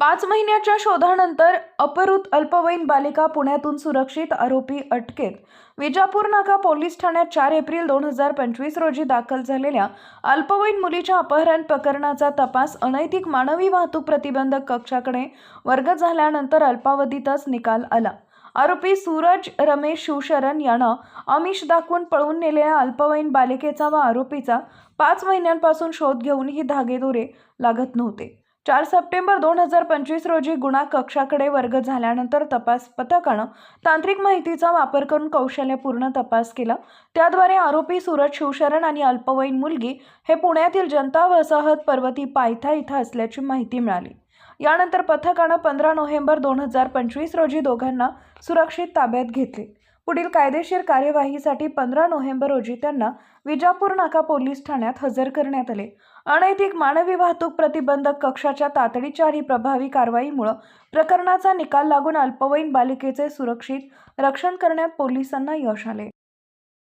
पाच महिन्याच्या शोधानंतर अपहृत अल्पवयीन बालिका पुण्यातून सुरक्षित आरोपी अटकेत. विजापूर नाका पोलीस ठाण्यात चार एप्रिल दोन हजार पंचवीस रोजी दाखल झालेल्या अल्पवयीन मुलीच्या अपहरण प्रकरणाचा तपास अनैतिक मानवी वाहतूक प्रतिबंधक कक्षाकडे वर्ग झाल्यानंतर अल्पावधीतच निकाल आला. आरोपी सूरज रमेश शिवशरण यानं आमिष दाखवून पळून नेलेल्या अल्पवयीन बालिकेचा व आरोपीचा पाच महिन्यांपासून शोध घेऊनही धागेदोरे लागत नव्हते. चार सप्टेंबर दोन हजार पंचवीस रोजी गुन्हा कक्षाकडे वर्ग झाल्यानंतर तपास पथकानं तांत्रिक माहितीचा वापर करून कौशल्यपूर्ण तपास केला. त्याद्वारे आरोपी सूरज शिवशरण आणि अल्पवयीन मुलगी हे पुण्यातील जनता वसाहत पर्वती पायथा इथं असल्याची माहिती मिळाली. यानंतर पथकानं पंधरा नोव्हेंबर दोन हजार पंचवीस रोजी दोघांना सुरक्षित ताब्यात घेतले. पुढील कायदेशीर कार्यवाहीसाठी पंधरा नोव्हेंबर रोजी त्यांना विजापूर नाका पोलीस ठाण्यात हजर करण्यात आले. अनैतिक मानवी वाहतूक प्रतिबंधक कक्षाच्या तातडीच्या आणि प्रभावी कारवाईमुळं प्रकरणाचा निकाल लागून अल्पवयीन बालिकेचे सुरक्षित रक्षण करण्यात पोलिसांना यश आले.